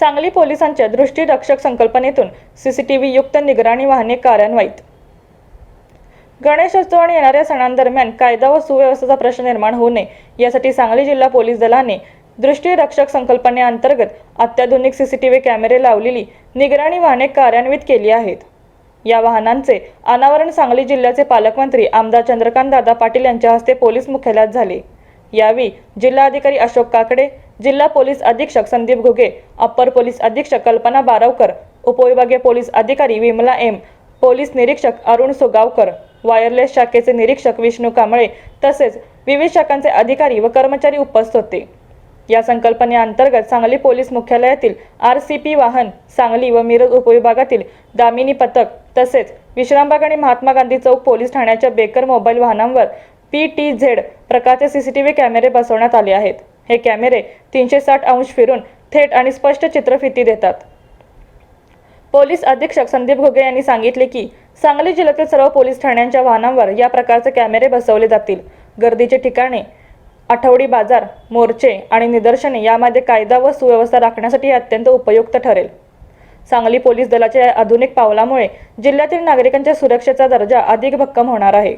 सांगली पोलिसांच्या दृष्टीरक्षक संकल्पनेतून सीसीटीव्ही युक्त निगराणी वाहने कार्यान्वित. गणेशोत्सव आणि येणाऱ्या सणांदरम्यान कायदा व सुव्यवस्थेचा प्रश्न निर्माण होऊ नये यासाठी सांगली जिल्हा पोलीस दलाने दृष्टीरक्षक संकल्पनेअंतर्गत अत्याधुनिक सीसीटीव्ही कॅमेरे लावलेली निगराणी वाहने कार्यान्वित केली आहेत. या वाहनांचे अनावरण सांगली जिल्ह्याचे पालकमंत्री आमदार चंद्रकांत दादा पाटील यांच्या हस्ते पोलीस मुख्यालयात झाले. यावेळी जिल्हाधिकारी अशोक काकडे जिल्हा पोलीस अधीक्षक संदीप घुगे अप्पर पोलीस अधीक्षक कल्पना बारावकर उपविभागीय पोलीस अधिकारी विमला एम पोलीस निरीक्षक अरुण सुगावकर वायरलेस शाखेचे निरीक्षक विष्णू कांबळे तसेच विविध शाखांचे अधिकारी व कर्मचारी उपस्थित होते. या संकल्पनेअंतर्गत सांगली पोलीस मुख्यालयातील आर सी पी वाहन सांगली व मिरज उपविभागातील दामिनी पथक तसेच विश्रामबाग आणि महात्मा गांधी चौक पोलीस ठाण्याच्या बेकर मोबाईल वाहनांवर पी टी झेड प्रकारचे सीसीटीव्ही कॅमेरे बसवण्यात आले आहेत. हे कॅमेरे तीनशे साठ अंश फिरून थेट आणि स्पष्ट चित्रफिती देतात. पोलीस अधीक्षक संदीप घुगे यांनी सांगितले की सांगली जिल्ह्यातील सर्व पोलीस ठाण्यांच्या वाहनांवर या प्रकारचे कॅमेरे बसवले जातील. गर्दीचे ठिकाणे आठवडी बाजार मोर्चे आणि निदर्शने यामध्ये कायदा व सुव्यवस्था राखण्यासाठी हे अत्यंत उपयुक्त ठरेल. सांगली पोलीस दलाच्या आधुनिक पावलामुळे जिल्ह्यातील नागरिकांच्या सुरक्षेचा दर्जा अधिक भक्कम होणार आहे.